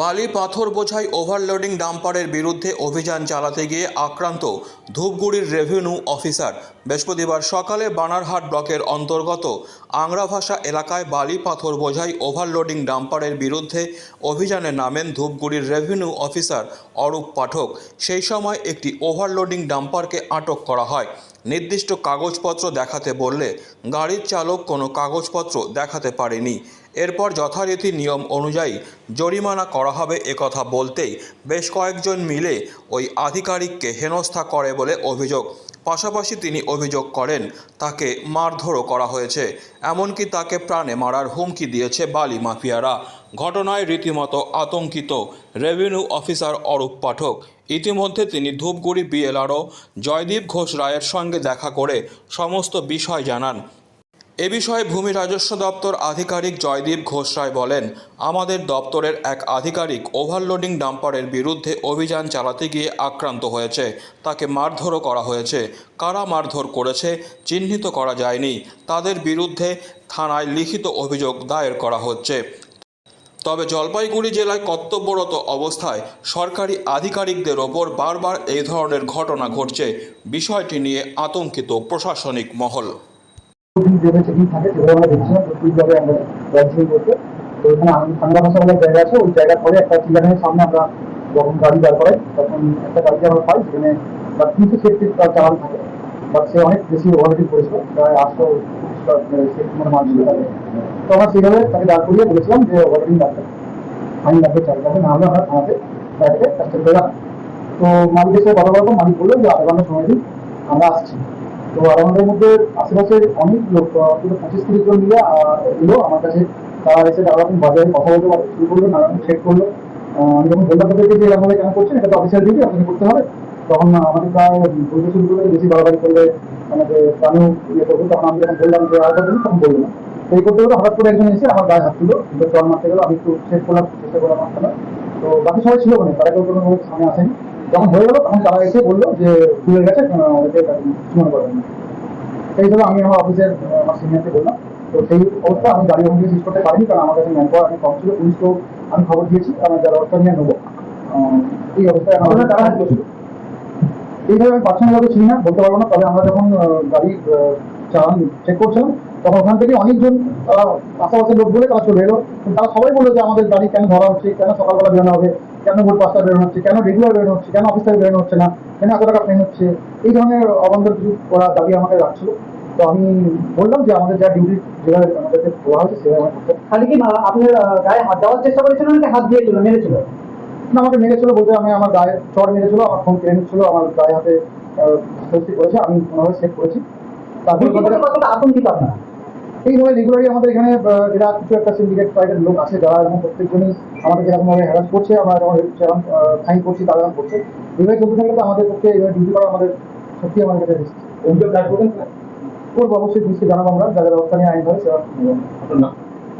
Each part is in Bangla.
বালি পাথর বোঝাই ওভারলোডিং ডাম্পারের বিরুদ্ধে অভিযান চালাতে গিয়ে আক্রান্ত ধূপগুড়ির রেভিনিউ অফিসার বৃহস্পতিবার সকালে বানারহাট ব্লকের অন্তর্গত আংরাভাষা এলাকায় বালি পাথর বোঝাই ওভারলোডিং ডাম্পারের বিরুদ্ধে অভিযানে নামেন ধূপগুড়ির রেভিনিউ অফিসার অরূপ পাঠক। সেই সময় একটি ওভারলোডিং ডাম্পারকে আটক করা হয়। নির্দিষ্ট কাগজপত্র দেখাতে বললে গাড়ির চালক কোনো কাগজপত্র দেখাতে পারেনি। এরপর যথারীতি নিয়ম অনুযায়ী জরিমানা করা হবে একথা বলতেই বেশ কয়েকজন মিলে ওই আধিকারিককে হেনস্থা করে বলে অভিযোগ। পাশাপাশি তিনি অভিযোগ করেন, তাকে মারধরও করা হয়েছে। এমনকি তাকে প্রাণে মারার হুমকি দিয়েছে বালি মাফিয়ারা। ঘটনায় রীতিমতো আতঙ্কিত রেভিনিউ অফিসার অরূপ পাঠক। ইতিমধ্যে তিনি ধূপগুড়ি বিএলআরও জয়দীপ ঘোষ রায়ের সঙ্গে দেখা করে সমস্ত বিষয় জানান। এ বিষয়ে ভূমি রাজস্ব দপ্তর আধিকারিক জয়দীপ ঘোষ রায় বলেন, আমাদের দপ্তরের এক আধিকারিক ওভারলোডিং ডাম্পারের বিরুদ্ধে অভিযান চালাতে গিয়ে আক্রান্ত হয়েছে। তাকে মারধরও করা হয়েছে। কারা মারধর করেছে চিহ্নিত করা যায়নি। তাদের বিরুদ্ধে থানায় লিখিত অভিযোগ দায়ের করা হচ্ছে। তবে জলপাইগুড়ি জেলায় কর্তব্যরত অবস্থায় সরকারি আধিকারিকদের ওপর বারবার এই ধরনের ঘটনা ঘটছে। বিষয়টি নিয়ে আতঙ্কিত প্রশাসনিক মহল। যেভাবে চেকিং থাকে, সেভাবে আমরা দেখছিলাম প্রত্যেকভাবে আমরা র্যাঙ্কিং করতে তো এখানে বাংলা ভাষা বলার জায়গা আছে, ওই জায়গার পরে একটা চিলানের সামনে আমরা যখন গাড়ি বার করাই, তখন একটা গাড়িকে আমরা পাই, যেখানে বা তিনশো সেফটি তার চালান থাকে। বাট সে অনেক বেশি ওভারলোডিং করেছিল, প্রায় আটশো মানে তাকে। তো আমরা সেইভাবে তাকে দাঁড় করিয়ে বলেছিলাম যে ওভারলোডিং লাগবে। ফাইন লাগবে চার্জ লাগবে না হলে আমরা থানাতে গাড়িটাকে কাস্টম করে তো মালিকের সাথে কথা বলব মালিক বলল যে আধা ঘণ্টা সময় দিন, আমরা আসছি। তো আমাদের মধ্যে আশেপাশের অনেক লোক পঁচিশ তিরিশ জন মিলে এলো আমার কাছে। তারা এসে নানা রকম বাজারে কথা বলতে শুরু করল নানা রকম চেক করল আমি যখন বললাম তাদেরকে যে এরকম কেন করছেন, এটা তো অফিসিয়াল ডিউটি আপনাকে করতে হবে। তখন আমাদের প্রায় বলতে শুরু করলে বেশি বাড়াবাড়ি করলে আমাদের প্রাণও ইয়ে করব। তখন আমি যখন বললাম যে আরেকটা দিন তখন বলল না। এই করতে করতে হঠাৎ করে একজন এসে আমার গায়ে হাত তুলো কিন্তু চল মারতে গেলো, আমি একটু চেক করলাম, চেষ্টা করলাম মারতে না। তো বাকি সবাই ছিল ওখানে, তারা কেউ কোনো সামনে আসেনি। যখন হয়ে গেলো তখন তারা এসে বলল যে ভুলে গেছে ওদেরকে করেন সেই আমি আমার অফিসের আমার সিনিয়রকে বললাম তো সেই অবস্থা আমি গাড়ি থেকে শেষ করতে পারিনি কারণ আমার কাছে ম্যান পাওয়ার অনেক কম ছিল পুলিশকেও আমি খবর দিয়েছি আমার যারা ব্যবস্থা নিয়ে নেব। এই অবস্থায় আমাদের তারা ছিল। এইভাবে আমি পার্সোনাল ভাবে চিনি না বলতে পারব না তবে আমরা যখন গাড়ি চালান চেক করছিলাম তখন ওখান থেকে অনেকজন তারা আশেপাশের লোক বলে তারা চলে এলো। তারা সবাই বলল যে আমাদের গাড়ি কেন ধরা হচ্ছে কেন সকালবেলা বেরোনো হবে? কেন ভোর পাঁচটা বেরোনো হচ্ছে? কেন রেগুলার বেরোনো হচ্ছে? কেন অফিস থেকে বেরোনো হচ্ছে না? কেন এত টাকা পেন হচ্ছে? এই ধরনের অবান্তর কিছু করা দাবি আমাকে রাখছিল। তো আমি বললাম যে আমাদের যা ডিউটি যেভাবে আমাদেরকে দেওয়া হয়েছে সেভাবে খালি কি আপনার গায়ে হাত দেওয়ার চেষ্টা করেছিল নাকি হাত দিয়েছিল মেরেছিল? না আমাকে মেরেছিল বলতে আমি আমার গায়ে চড় মেরেছিল আমার ফোন কেড়ে নিচ্ছিল আমার গায়ে হাতে করেছে আমি কোনোভাবে সেভ করেছি। তারপরে আতঙ্কিত আপনারা? এইভাবে রেগুলারই আমাদের এখানে এরা কিছু একটা সিন্ডিকেট প্রাইভেট লোক আছে যারা এরকম প্রত্যেকজনই আমাদের যেরকম ভাবে হ্যারাস করছে আমরা যখন যেরকম ফাইন করছি তারা এরকম করছে। এইভাবে চলতে থাকলে তো আমাদের পক্ষে এইভাবে ডিউটি করা আমাদের সত্যি আমাদের কাছে রিস্ক অভিযোগ দায়ের করবেন? করব অবশ্যই পুলিশকে জানাব আমরা যাদের ব্যবস্থা নিয়ে আইন হয় সেটা নেব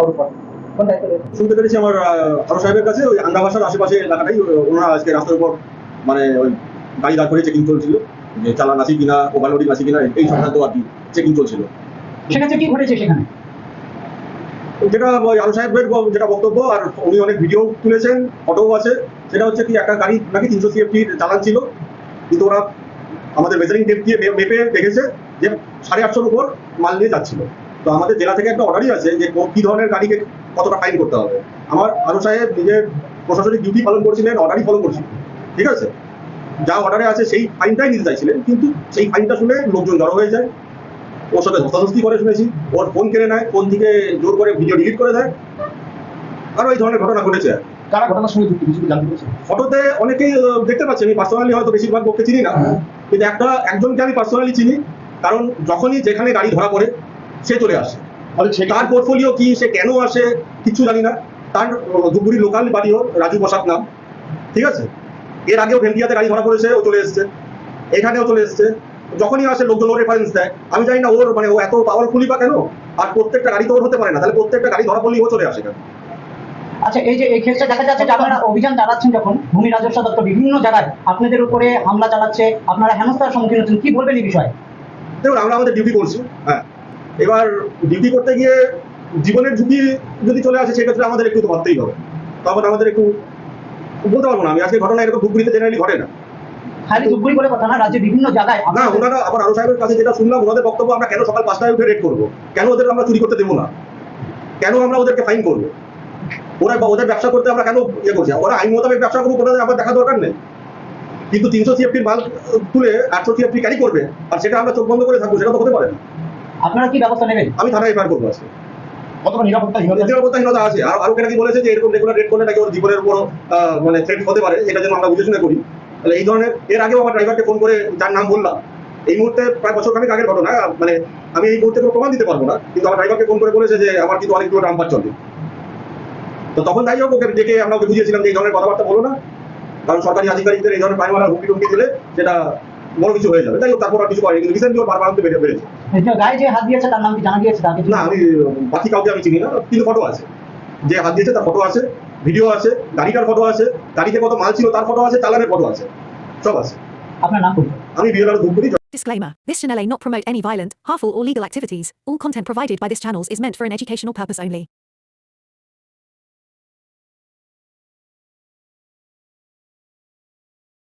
অরূপ শুনতে পেরেছি আমার আরও সাহেবের কাছে ওই আন্ডা ভাষার আশেপাশে এলাকাটাই ওনারা আজকে রাস্তার উপর মানে ওই গাড়ি দাঁড় করে চেকিং চলছিল। যে চালান আছে কিনা ওভারলোডিং আছে কিনা এই সংক্রান্ত আর কি চেকিং চলছিল। সেখানে কি ঘটেছে সেখানে? যেটা আরও সাহেবের যেটা বক্তব্য, আর উনি অনেক ভিডিও তুলেছেন ফটোও আছে। সেটা হচ্ছে কি, একটা গাড়ি নাকি তিনশো সিএফটির চালান ছিল, কিন্তু ওরা আমাদের মেজারিং টেপ দিয়ে মেপে দেখেছে যে সাড়ে আটশোর উপর মাল নিয়ে যাচ্ছিল। তো আমাদের জেলা থেকে একটা অর্ডারই আছে যে কো- ধরনের গাড়িকে কতটা ফাইন করতে হবে। আমার আরও সাহেব নিজের প্রশাসনিক ডিউটি পালন করছিলেন অর্ডারই ফলো করছিলেন। ঠিক আছে? যা অর্ডারে আছে, সেই ফাইনটাই নিতে চাইছিলেন, কিন্তু সেই ফাইনটা শুনে লোকজন জড়ো হয়ে যায়। ওর সাথে ধস্তাধস্তি করে শুনেছি। ওর ফোন কেড়ে নেয় ফোন থেকে জোর করে ভিডিও ডিলিট করে দেয়। আরও এই ধরনের ঘটনা ঘটেছে। কারা ঘটনার সঙ্গে যুক্ত কিছু জানতে পেরেছেন? ফটোতে অনেকেই দেখতে পাচ্ছি আমি পার্সোনালি হয়তো বেশিরভাগ লোককে চিনি না। কিন্তু একটা একজনকে আমি পার্সোনালি চিনি। কারণ যখনই যেখানে গাড়ি ধরা পড়ে সে চলে আসে। সে তার পোর্টফোলিও কি সে কেন আসে কিছু জানি না। তার ধুপগুড়ি লোকাল বাড়িও রাজু প্রসাদ নাম। ঠিক আছে? এর আগেও ভেন্টিয়াতে গাড়ি ধরা পড়েছে ও চলে এসছে। এখানেও চলে এসছে। যখনই আসে লোকজন ওর রেফারেন্স দেয়। আমি জানি না ওর মানে ও এত পাওয়ারফুলি বা কেন? আর প্রত্যেকটা গাড়ি তো ওর হতে পারে না। তাহলে প্রত্যেকটা গাড়ি ধরা পড়লেই ও চলে আসে কেন? আচ্ছা এই যে এই ক্ষেত্রে দেখা যাচ্ছে যে আপনারা অভিযান চালাচ্ছেন যখন ভূমি রাজস্ব দপ্তর বিভিন্ন জায়গায় আপনাদের উপরে হামলা চালাচ্ছে আপনারা হেনস্থার সম্মুখীন হচ্ছেন কি বলবেন এই বিষয়ে? দেখুন আমরা আমাদের ডিউটি করছি হ্যাঁ। এবার ডিউটি করতে গিয়ে জীবনের ঝুঁকি যদি চলে আসে সেক্ষেত্রে আমাদের একটু তো ভাবতেই হবে। তখন আমাদের একটু বলতে পারব না আমি আজকে ঘটনা এরকম ধূপগুড়িতে জেনারেলি ঘটে না। খালি ধুপগুড়ি বলে কথা না রাজ্যের বিভিন্ন জায়গায় না ওনারা আবার আরও সাহেবের কাছে যেটা শুনলাম ওনাদের বক্তব্য আমরা কেন সকাল পাঁচটায় উঠে রেড করব? কেন ওদের আমরা চুরি করতে দেবো না? কেন আমরা ওদেরকে ফাইন করব? ওরা ওদের ব্যবসা করতে আমরা কেন ইয়ে করছি? ওরা আইন মোতাবেক ব্যবসা করব ওটা আমার দেখা দরকার নেই। কিন্তু তিনশো সিএফটির মাল তুলে আটশো সিএফটি ক্যারি করবে আর সেটা আমরা চোখ বন্ধ করে থাকব সেটা তো হতে পারে না। আপনারা কি ব্যবস্থা নেবেন? আমি থানায় এফআইআর করব আজকে। কতটা নিরাপত্তা নিরাপত্তাহীনতা আছে। আর আরও নাকি বলেছে যে এরকম রেগুলার রেড করলে নাকি ওর জীবনের উপর মানে থ্রেট হতে পারে এটা যেন আমরা বুঝে শুনে করি। তাহলে এই ধরনের এর আগেও আমার ড্রাইভারকে ফোন করে যার নাম বললাম এই মুহূর্তে প্রায় বছর খানিক আগের ঘটনা মানে আমি এই মুহূর্তে কোনো প্রমাণ দিতে পারব না কিন্তু আমার ড্রাইভারকে ফোন করে বলেছে যে আমার কিন্তু অনেকগুলো ডাম্পার চলে। তো তখন যাই হোক ওকে ডেকে আমরা ওকে বুঝিয়েছিলাম যে এই ধরনের কথাবার্তা বলো না কারণ সরকারি আধিকারিকদের এই ধরনের প্রাইমারা হুমকি টুমকি দিলে সেটা বড় কিছু হয়ে যাবে। তাই হোক তারপর আর কিছু করেনি কিন্তু রিসেন্টলি ওর বারবার বেড়ে বেড়েছে গায়ে যে হাত দিয়েছে তার নাম কি জানা গিয়েছে? না আমি বাকি কাউকে আমি চিনি না কিন্তু ফটো আছে। যে হাত দিয়েছে তার ফটো আছে। ভিডিও আছে গাড়িটার ফটো আছে গাড়িতে কত মাল ছিল তার ফটো আছে চালানের ফটো আছে সব আছে আপনার নাম বলুন আমি BLR Dhupguri Disclaimer This channel may not promote any violent, harmful, or legal activities. All content provided by this channel is meant for an educational purpose only.